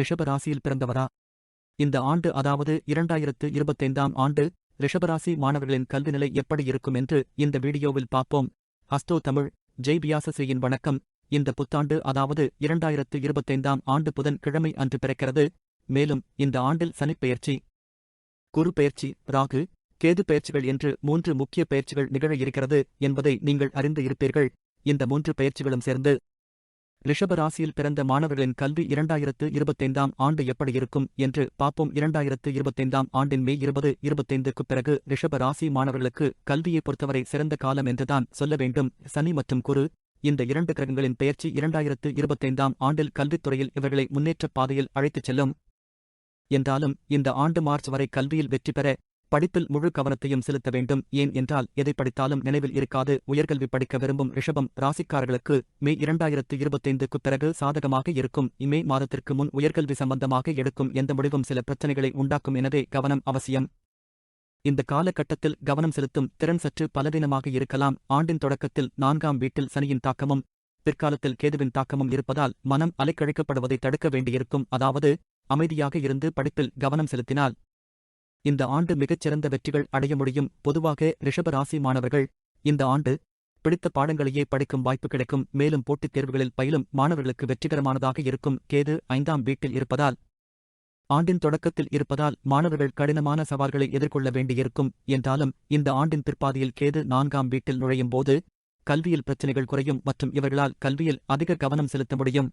ரிஷபராசியில் பிறந்தவரா? இந்த ஆண்டு அதாவது இரண்டாயிரத்து இருபத்தைந்தாம் ஆண்டு ரிஷபராசி மாணவர்களின் கல்வி நிலை எப்படி இருக்கும் என்று இந்த வீடியோவில் பார்ப்போம். ஹஸ்தோ தமிழ் ஜெய் பியாசஸ்ரீயின் வணக்கம். இந்த புத்தாண்டு அதாவது இரண்டாயிரத்து இருபத்தைந்தாம் ஆண்டு புதன் கிழமை அன்று பிறக்கிறது. மேலும் இந்த ஆண்டில் சனிப்பெயர்ச்சி குரு பெயர்ச்சி ராகு கேது பெயர்ச்சிகள் என்று மூன்று முக்கிய பெயர்ச்சிகள் நிகழ இருக்கிறது என்பதை நீங்கள் அறிந்து இருப்பீர்கள். இந்த மூன்று பெயர்ச்சிகளும் சேர்ந்து ரிஷபராசியில் பிறந்த மாணவர்களின் கல்வி இரண்டாயிரத்து இருபத்தைந்தாம் ஆண்டு எப்படி இருக்கும் என்று பார்ப்போம். இரண்டாயிரத்து இருபத்தைந்தாம் ஆண்டின் மே இருபது இருபத்தைந்துக்கு பிறகு ரிஷபராசி மாணவர்களுக்கு கல்வியை பொறுத்தவரை சிறந்த காலம் என்றுதான் சொல்ல வேண்டும். சனி மற்றும் குரு இந்த இரண்டு கிரகங்களின் பெயர்ச்சி இரண்டாயிரத்து இருபத்தைந்தாம் ஆண்டில் கல்வித்துறையில் இவர்களை முன்னேற்றப் பாதையில் அழைத்துச் செல்லும். என்றாலும் இந்த ஆண்டு மார்ச் வரை கல்வியில் வெற்றி பெற படிப்பில் முழு கவனத்தையும் செலுத்த வேண்டும். ஏன் என்றால் எதை படித்தாலும் நினைவில் இருக்காது. உயர்கல்வி படிக்க விரும்பும் ரிஷபம் ராசிக்காரர்களுக்கு மே இரண்டாயிரத்து இருபத்தைந்துக்கு பிறகு சாதகமாக இருக்கும். இமே மாதத்திற்கு முன் உயர்கல்வி சம்பந்தமாக எடுக்கும் எந்த முடிவும் சில பிரச்சனைகளை உண்டாக்கும் எனவே கவனம் அவசியம். இந்த காலகட்டத்தில் கவனம் செலுத்தும் திறன் சற்று பலவீனமாக இருக்கலாம். ஆண்டின் தொடக்கத்தில் நான்காம் வீட்டில் சனியின் தாக்கமும் பிற்காலத்தில் கேதுவின் தாக்கமும் இருப்பதால் மனம் அலைக்கழிக்கப்படுவதை தடுக்க வேண்டியிருக்கும். அதாவது அமைதியாக இருந்து படிப்பில் கவனம் செலுத்தினால் இந்த ஆண்டு மிகச்சிறந்த வெற்றிகள் அடைய முடியும். பொதுவாக ரிஷபராசி மாணவர்கள் இந்த ஆண்டு பிடித்த பாடங்களையே படிக்கும் வாய்ப்பு கிடைக்கும். மேலும் போட்டித் தேர்வுகளில் பயிலும் மாணவர்களுக்கு வெற்றிகரமானதாக இருக்கும். கேது ஐந்தாம் வீட்டில் இருப்பதால் ஆண்டின் தொடக்கத்தில் இருப்பதால் மாணவர்கள் கடினமான சவால்களை எதிர்கொள்ள வேண்டியிருக்கும். என்றாலும் இந்த ஆண்டின் பிற்பாதியில் கேது நான்காம் வீட்டில் நுழையும் போது கல்வியில் பிரச்சினைகள் குறையும் மற்றும் இவர்களால் கல்வியில் அதிக கவனம் செலுத்த முடியும்.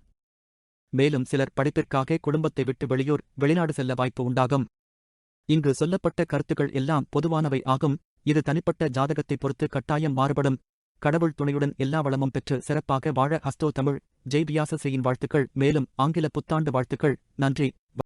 மேலும் சிலர் படிப்பிற்காக குடும்பத்தை விட்டு வெளியூர் வெளிநாடு செல்ல வாய்ப்பு உண்டாகும். இங்கு சொல்லப்பட்ட கருத்துக்கள் எல்லாம் பொதுவானவை ஆகும். இது தனிப்பட்ட ஜாதகத்தை பொறுத்து கட்டாயம் மாறுபடும். கடவுள் துணையுடன் எல்லா வளமும் பெற்று சிறப்பாக வாழ ஹஸ்தோ தமிழ். ஜெய்பியாசசையின் வாழ்த்துக்கள். மேலும் ஆங்கில புத்தாண்டு வாழ்த்துக்கள். நன்றி.